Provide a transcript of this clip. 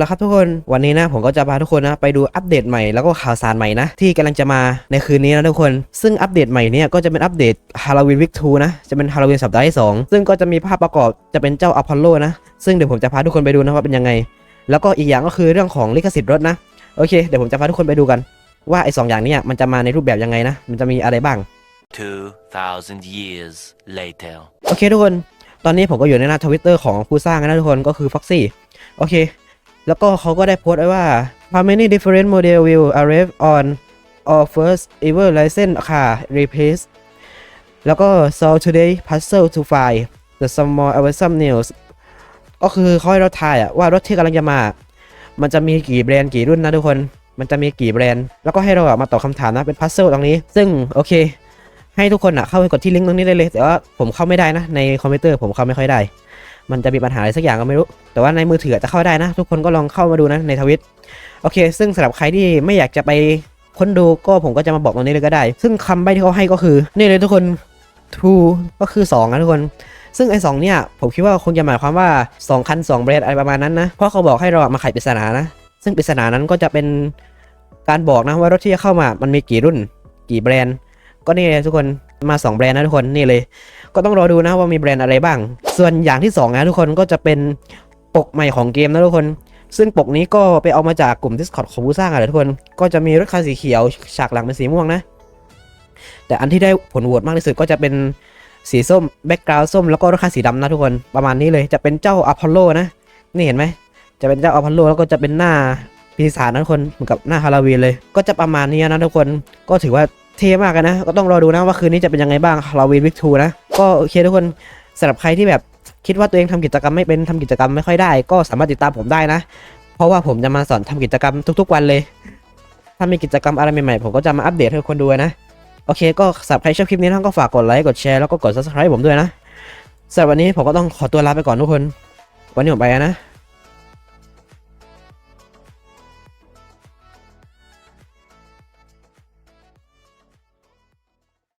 ละครับทุกคนวันนี้นะผมก็จะพาทุกคนนะไปดูอัปเดตใหม่แล้วก็ข่าวสารใหม่นะที่กำลังจะมาในคืนนี้นะทุกคน ซึ่งอัปเดตใหม่เนี่ยก็จะเป็นอัปเดตฮาโลวีนวิกทูนะจะเป็นฮาโลวีนสัปดาห์ที่สองซึ่งก็จะมีภาพประกอบจะเป็นเจ้าอพอลโลนะ ซึ่งเดี๋ยวผมจะพาทุกคนไปดูนะว่าเป็นยังไง แล้วก็อีกอย่างก็คือเรื่องของลิขสิทธิ์รถนะโอเคเดี๋ยวผมจะพาทุกคนไปดูกัน ว่าไอ้สองอย่างเนี้มันจะมาในรูปแบบยังไงนะมันจะมีอะไรบ้าง2,000 years later. โอเคทุกคน ตอนนี้ผมก็อยู่ในหน้าทวิตเตอร์ของผู้สร้างนะทุกคนก็คือ Foxy โอเค แล้วก็เขาก็ได้โพสต์ไว้ว่า how many different model will arrive on our first ever license car replace แล้วก็ so today puzzle to find the some more awesome news ก็คือเขาให้เราทายอะว่ารถที่กำลังจะมา มันจะมีกี่แบรนด์กี่รุ่นนะทุกคน มันจะมีกี่แบรนด์ แล้วก็ให้เราอะมาตอบคำถามนะเป็นพัซเซิลตรงนี้ ซึ่งโอเค ให้ทุกคนอะเข้าไปกดที่ลิงก์ตรงนี้ได้เลย แต่ว่าผมเข้าไม่ได้นะ ในคอมพิวเตอร์ผมเข้าไม่ค่อยได้ มันจะมีปัญหาอะไรสักอย่างก็ไม่รู้ แต่ว่าในมือถือจะเข้าได้นะ ทุกคนก็ลองเข้ามาดูนะในทวิตโอเค ซึ่งสำหรับใครที่ไม่อยากจะไปค้นดูก็ผมก็จะมาบอกตรงนี้เลยก็ได้ ซึ่งคำใบ้ที่เขาให้ก็คือนี่เลยทุกคน two ก็คือ2นะทุกคน ซึ่งไอ้สองเนี่ยผมคิดว่าคงจะหมายความว่า2คัน2แบรนด์อะไรประมาณนั้นนะ เพราะเขาบอกให้เรามาไขปริศนานะ ซึ่งปริศนานั้นก็จะเป็นการบอกนะว่ารถที่จะเข้ามามันมีกี่รุ่น กี่แบรนด์ ก็นี่เลยทุกคนมา 2 แบรนด์นะทุกคนนี่เลย ก็ต้องรอดูนะว่ามีแบรนด์อะไรบ้าง ส่วนอย่างที่ 2 นะทุกคนก็จะเป็นปกใหม่ของเกมนะทุกคน ซึ่งปกนี้ก็ไปเอามาจากกลุ่ม Discord ของผู้สร้างอะทุกคน ก็จะมีรถคันสีเขียวฉากหลังเป็นสีม่วงนะ แต่อันที่ได้ผลโหวตมากที่สุดก็จะเป็นสีส้มแบ็กกราวด์ส้มแล้วก็รถคันสีดำนะทุกคนประมาณนี้เลยจะเป็นเจ้าอพอลโลนะนี่เห็นไหมจะเป็นเจ้าอพอลโลแล้วก็จะเป็นหน้าปีศาจนะทุกคนเหมือนกับหน้าฮาโลวีนเลย ก็จะประมาณนี้นะทุกคนก็ถือว่า เท่มากอะนะ ก็ต้องรอดูนะว่าคืนนี้จะเป็นยังไงบ้างฮาโลวีนวิกทูนะ ก็โอเคทุกคนสำหรับใครที่แบบคิดว่าตัวเองทำกิจกรรมไม่เป็นทำกิจกรรมไม่ค่อยได้ ก็สามารถติดตามผมได้นะ เพราะว่าผมจะมาสอนทำกิจกรรมทุก ๆ วันเลย ถ้ามีกิจกรรมอะไรใหม่ๆ ผมก็จะมาอัปเดตให้คนดูนะ โอเค ก็สำหรับใครชอบคลิปนี้ท่านก็ฝากกดไลค์ กดแชร์ แล้วก็กด subscribe ผมด้วยนะสำหรับวันนี้ผมก็ต้องขอตัวลาไปก่อนทุกคน วันนี้ผมไปนะ